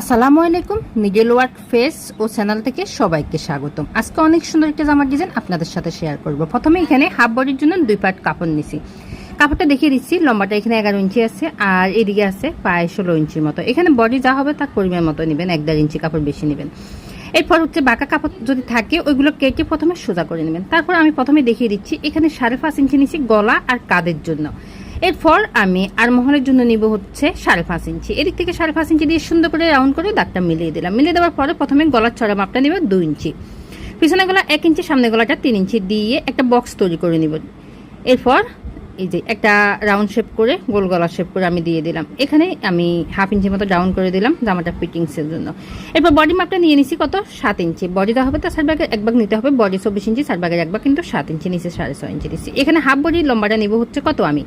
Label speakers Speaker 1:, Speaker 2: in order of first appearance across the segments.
Speaker 1: আসসালামু আলাইকুম middle work face ও চ্যানেল থেকে সবাইকে স্বাগতম। আজকে অনেক সুন্দর একটা জামার ডিজাইন আপনাদের সাথে শেয়ার করব। প্রথমে এখানে হাফ বডির জন্য দুই পার্ট কাপড় নিছি। কাপড়টা দেখিয়ে দিচ্ছি, লম্বাটা এখানে এগারো ইঞ্চি আছে আর এদিকে আছে প্রায় ষোলো ইঞ্চির মতো। এখানে বডি যা হবে তার পরিমাণ মতো নেবেন, এক দেড় ইঞ্চি কাপড় বেশি নেবেন। এরপর হচ্ছে বাঁকা কাপড় যদি থাকে, ওইগুলো কেটে প্রথমে সোজা করে নেবেন। তারপর আমি প্রথমে দেখিয়ে দিচ্ছি, এখানে সাড়ে পাঁচ ইঞ্চি নিচ্ছি গলা আর কাদের জন্য। এরপর আমি আর মহলের জন্য নিব হচ্ছে সাড়ে পাঁচ ইঞ্চি। এদিক থেকে সাড়ে পাঁচ ইঞ্চি দিয়ে সুন্দর করে রাউন্ড করে দাগটা মিলিয়ে দিলাম। মিলিয়ে দেওয়ার পরে প্রথমে গলার চড়া মাপটা নিব দুই ইঞ্চি। পিছনে গলা এক ইঞ্চি, সামনে গলাটা তিন ইঞ্চি দিয়ে একটা বক্স তৈরি করে নিব। এরপর এই যে একটা রাউন্ড শেপ করে, গোল গলা শেপ করে আমি দিয়ে দিলাম। এখানে আমি হাফ ইঞ্চি মতো ডাউন করে দিলাম জামাটা ফিটিংসের জন্য। এরপর বডি মাপটা নিয়ে নিছি কত? সাত ইঞ্চি। বডি দেওয়া হবে তার সাত ভাগের এক ভাগ নিতে হবে। বডি চব্বিশ ইঞ্চি সাত ভাগের এক ভাগ কিন্তু সাত ইঞ্চি, নিচে সাড়ে ছয় ইঞ্চি নিচ্ছি এখানে হাফ বডি লম্বাটা নিব হচ্ছে কত আমি?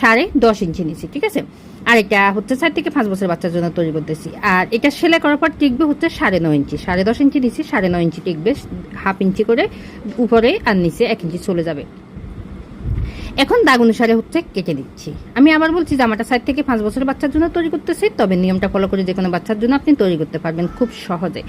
Speaker 1: সাড়ে দশ ইঞ্চি নিচ্ছি ঠিক আছে? আর এটা হচ্ছে চার থেকে পাঁচ বছর বাচ্চার জন্য তৈরি করতেছি। আর এটা সেলাই করার পর টিকবে হচ্ছে সাড়ে নয় ইঞ্চি। সাড়ে দশ ইঞ্চি নিচ্ছি সাড়ে নয় ইঞ্চি টিকবে, হাফ ইঞ্চি করে উপরে আর নিচে এক ইঞ্চি চলে যাবে। এখন দাগ অনুসারে হচ্ছে কেটে দিচ্ছি। আমি আবার বলছি জামাটা সাইড থেকে পাঁচ বছরের বাচ্চার জন্য তৈরি করতেছি, তবে নিয়মটা ফলো করে যে কোনো বাচ্চার জন্য আপনি তৈরি করতে পারবেন খুব সহজে।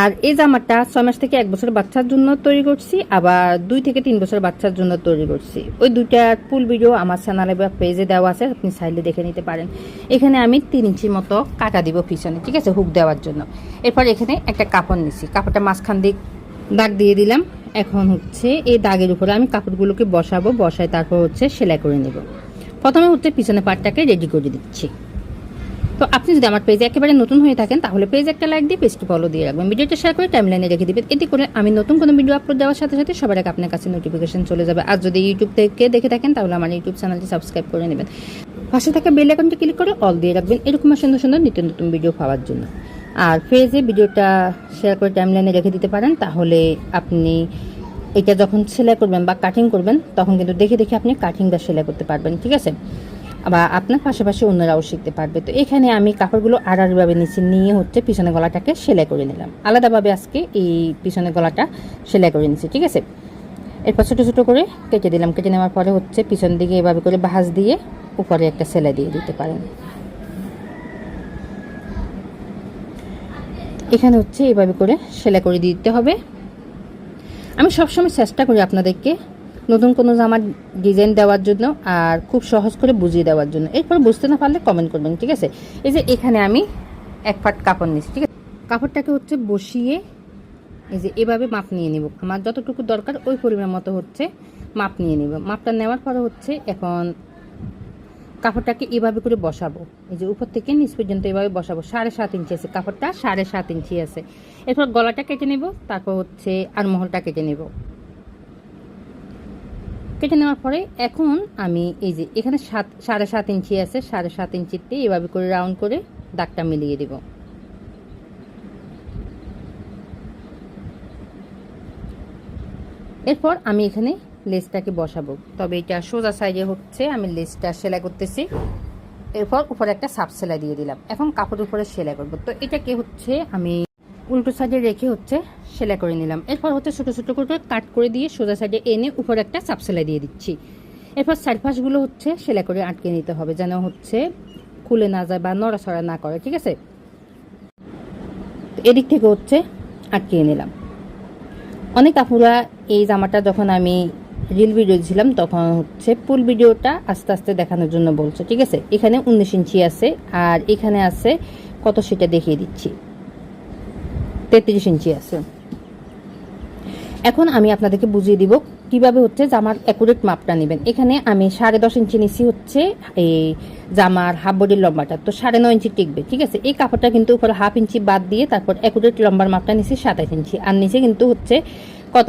Speaker 1: আর এই জামাটা ছয় মাস থেকে এক বছর বাচ্চার জন্য তৈরি করছি, আবার দুই থেকে তিন বছর বাচ্চার জন্য তৈরি করছি। ওই দুইটার ফুল ভিডিও আমার চ্যানেলে বা পেজে দেওয়া আছে, আপনি চাইলে দেখে নিতে পারেন। এখানে আমি তিন ইঞ্চি মতো কাটা দিব পিছনে, ঠিক আছে? হুক দেওয়ার জন্য। এরপর এখানে একটা কাপড় নিছি। কাপড়টা মাঝখান দিক দাগ দিয়ে দিলাম। এখন হচ্ছে এই দাগের উপরে আমি কাপড়গুলোকে বসাবো, বসায় তারপর হচ্ছে সেলাই করে নেব। প্রথমে হচ্ছে পিছনে পাটটাকে রেডি করে দিচ্ছি। তো আপনি যদি আমার পেজে একেবারে নতুন হয়ে থাকেন, তাহলে পেজ একটা লাইক দিয়ে পেজটি ফলো দিয়ে রাখবেন। ভিডিওটা শেয়ার করে টাইম লাইনে রেখে দিবেন। এতে করে আমি নতুন কোনো ভিডিও আপলোড দেওয়ার সাথে সাথে সবার আগে আপনার কাছে নোটিফিকেশন চলে যাবে। আর যদি ইউটিউব থেকে দেখে থাকেন, তাহলে আমার ইউটিউব চ্যানেলটি সাবস্ক্রাইব করে নেবেন। পাশে থাকা বেল আইকনটি ক্লিক করে অল দিয়ে রাখবেন। এরকম সুন্দর সুন্দর নিত্য নতুন ভিডিও পাওয়ার জন্য। আর পেজে ভিডিওটা শেয়ার করে টাইম লাইনে রেখে দিতে পারেন, তাহলে আপনি এটা যখন সেলাই করবেন বা কাটিং করবেন, তখন কিন্তু দেখে দেখে আপনি কাটিংটা সেলাই করতে পারবেন। ঠিক আছে? আবার আপনার পাশাপাশি অন্যরাও শিখতে পারবে। তো এখানে আমি কাপড়গুলো আড়াআড়িভাবে নিচে নিয়ে হচ্ছে পিছনে গলাটাকে সেলাই করে নিলাম। আলাদাভাবে আজকে এই পিছনে গলাটা সেলাই করে নিচ্ছি ঠিক আছে? এরপর ছোটো ছোটো করে কেটে দিলাম। কেটে নেওয়ার পরে হচ্ছে পিছন দিকে এভাবে করে ভাঁজ দিয়ে উপরে একটা সেলাই দিয়ে দিতে পারেন। এখানে হচ্ছে এভাবে করে সেলাই করে দিতে হবে। আমি সবসময় চেষ্টা করি আপনাদেরকে নতুন কোনো জামার ডিজাইন দেওয়ার জন্য আর খুব সহজ করে বুঝিয়ে দেওয়ার জন্য। এরপর বুঝতে না পারলে কমেন্ট করবেন, ঠিক আছে? এই যে এখানে আমি এক ফাট কাপড় নিচ্ছি ঠিক আছে? কাপড়টাকে হচ্ছে বসিয়ে এই যে এভাবে মাপ নিয়ে নিব। আমার যতটুকু দরকার ওই পরিমাণ মতো হচ্ছে মাপ নিয়ে নিব। মাপটা নেওয়ার পরে হচ্ছে এখন কাপড়টাকে এভাবে করে বসাবো। এই যে উপর থেকে নিচ পর্যন্ত এভাবে বসাবো। সাড়ে সাত ইঞ্চি আছে কাপড়টা, সাড়ে সাত ইঞ্চি আছে। এরপর গলাটা কেটে নেব, তারপর হচ্ছে আর মহলটা কেটে নেব। কেটে নেওয়ার পরে এখন আমি এই যে এখানে সাত, সাড়ে সাত ইঞ্চি আছে, সাড়ে সাত ইঞ্চিতে এভাবে করে রাউন্ড করে দাগটা মিলিয়ে দেব। এরপর আমি এখানে লেসটাকে বসাবো। তবে এটা সোজা সাইডে হচ্ছে, আমি লেসটা সেলাই করতেছি। এরপর উপরে একটা সাপ সেলাই দিয়ে দিলাম। এখন কাপড়ের উপরে সেলাই করব। তো এটাকে হচ্ছে আমি উল্টো সাইডে রেখে হচ্ছে সেলাই করে নিলাম। এরপর হচ্ছে ছোটো ছোটো করে কাট করে দিয়ে সোজা সাইডে এনে উপরে একটা সাপ সেলাই দিয়ে দিচ্ছি। এরপর সাইডপাশগুলো হচ্ছে সেলাই করে আটকে নিতে হবে যেন হচ্ছে খুলে না যায় বা নড়াচড়া না করে, ঠিক আছে? এদিক থেকে হচ্ছে আটকিয়ে নিলাম। অনেক আপুরা এই জামাটা যখন আমি রিল ভিডিও দিয়েছিলাম তখন হচ্ছে ফুল ভিডিওটা আস্তে আস্তে দেখানোর জন্য বলছে, ঠিক আছে? এখানে উনিশ ইঞ্চি আছে আর এখানে আছে কত সেটা দেখিয়ে দিচ্ছি। তেত্রিশ ইঞ্চি আছে। এখন আমি আপনাদেরকে বুঝিয়ে দিব কীভাবে হচ্ছে জামার অ্যাকুরেট মাপটা নেবেন। এখানে আমি সাড়ে দশ ইঞ্চি নিচ্ছি হচ্ছে এই জামার হাফ বডির লম্বাটা, তো সাড়ে নয় ইঞ্চি টিকবে, ঠিক আছে? এই কাপড়টা কিন্তু উপরে হাফ ইঞ্চি বাদ দিয়ে তারপর অ্যাকুরেট লম্বার মাপটা নিচ্ছি সাতাশ ইঞ্চি, আর নিচে কিন্তু হচ্ছে কত?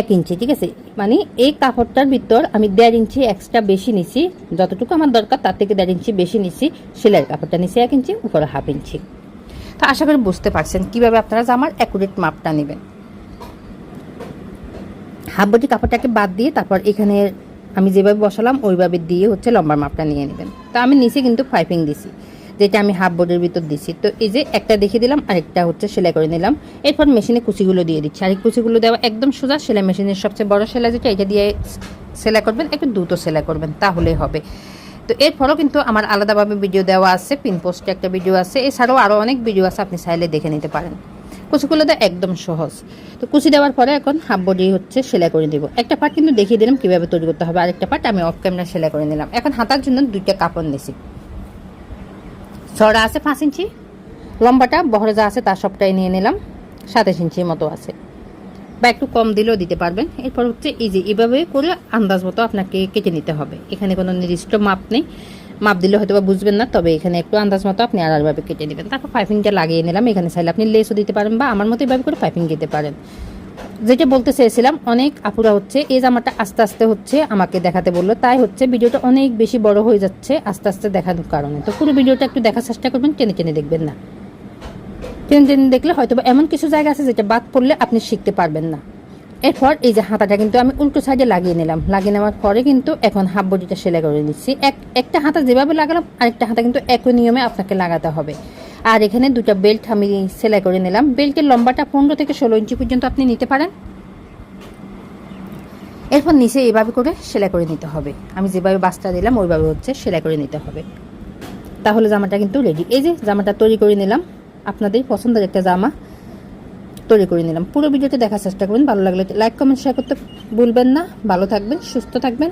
Speaker 1: এক ইঞ্চি, ঠিক আছে? মানে এই কাপড়টার ভিতর আমি দেড় ইঞ্চি এক্সট্রা বেশি নিছি, যতটুকু আমার দরকার তার থেকে দেড় ইঞ্চি বেশি নিছি, সেলাইয়ের কাপড়টা নিছি এক ইঞ্চি, উপরে হাফ ইঞ্চি। তো আশা করি বুঝতে পারছেন কীভাবে আপনারা জামার অ্যাকুরেট মাপটা নেবেন। হাফ বডি কাপড়টাকে বাদ দিয়ে তারপর এখানে আমি যেভাবে বসালাম, ওইভাবে দিয়ে হচ্ছে লম্বার মাপটা নিয়ে নেবেন। তো আমি নিচে কিন্তু পাইপিং দিছি, যেটা আমি হাফ বডির ভিতর দিছি। তো এই যে একটা দেখিয়ে দিলাম, আরেকটা হচ্ছে সেলাই করে নিলাম। এরপর মেশিনে কুচিগুলো দিয়ে দিচ্ছি। আর এই কুচিগুলো দেওয়া একদম সোজা, সেলাই মেশিনের সবচেয়ে বড় সেলাই যেটা, এটা দিয়ে সেলাই করবেন, একটু দ্রুত সেলাই করবেন তাহলেই হবে। তো এরপরও কিন্তু আমার আলাদাভাবে ভিডিও দেওয়া আছে, পিন পোস্টে একটা ভিডিও আছে। এছাড়াও আরও অনেক ভিডিও আছে, আপনি চাইলে দেখে নিতে পারেন। কুচিগুলো তো একদম সহজ। তো কুচি দেওয়ার পরে এখন হাফ বডি হচ্ছে সেলাই করে দিব। একটা পার্ট কিন্তু দেখিয়ে দিলাম কীভাবে তৈরি করতে হবে। আরেকটা পার্ট আমি অফ ক্যামেরা সেলাই করে নিলাম। এখন হাতার জন্য দুইটা কাপড় নিছি। ছড়া আছে পাঁচ ইঞ্চি, লম্বাটা বহরে যা আছে তার সবটাই নিয়ে নিলাম। সাতাশ ইঞ্চির মতো আছে। বা একটু কম দিলেও দিতে পারবেন। এরপর হচ্ছে এই যে এভাবে করে আন্দাজ মতো আপনাকে কেটে নিতে হবে। এখানে কোনো নির্দিষ্ট মাপ নেই। মাপ দিলে হয়তো বা বুঝবেন না, তবে এখানে একটু আন্দাজ মতো আপনি আলাদাভাবে কেটে নেবেন। তারপর পাইপিংটা লাগিয়ে নিলাম। এখানে চাইলে আপনি লেসও দিতে পারেন বা আমার মতো এভাবে করে পাইপিং দিতে পারেন। যেটা বলতে চেয়েছিলাম, অনেক আপুরা হচ্ছে এই জামাটা আস্তে আস্তে হচ্ছে আমাকে দেখাতে বলল। তাই হচ্ছে ভিডিওটা অনেক বেশি বড় হয়ে যাচ্ছে আস্তে আস্তে দেখানোর কারণে। তো পুরো ভিডিওটা একটু দেখার চেষ্টা করবেন, টেনে টেনে দেখবেন না। টেনে টেনে দেখলে হয়তো এমন কিছু জায়গা আছে যেটা বাদ পড়লে আপনি শিখতে পারবেন না। এরপর এই যে হাতাটা কিন্তু আমি উল্টো সাইডে লাগিয়ে নিলাম। লাগিয়ে নেওয়ার পরে কিন্তু এখন হাফ বডিটা সেলাই করে নিচ্ছি। এক, একটা হাতা যেভাবে লাগালাম, আরেকটা হাতা কিন্তু একই নিয়মে আপনাকে লাগাতে হবে। আর এখানে দুটো বেল্ট আমি সেলাই করে নিলাম। বেল্টের লম্বাটা পনেরো থেকে ষোলো ইঞ্চি পর্যন্ত আপনি নিতে পারেন। এরপর নিচে এইভাবে করে সেলাই করে নিতে হবে। আমি যেভাবে বাসটা দিলাম, ওইভাবে হচ্ছে সেলাই করে নিতে হবে। তাহলে জামাটা কিন্তু রেডি এই যে জামাটা তৈরি করে নিলাম। আপনাদের পছন্দের একটা জামা তৈরি করে নিলাম। পুরো ভিডিওটা দেখার চেষ্টা করুন। ভালো লাগলে লাইক, কমেন্ট শেয়ার করতে ভুলবেন না। ভালো থাকবেন, সুস্থ থাকবেন।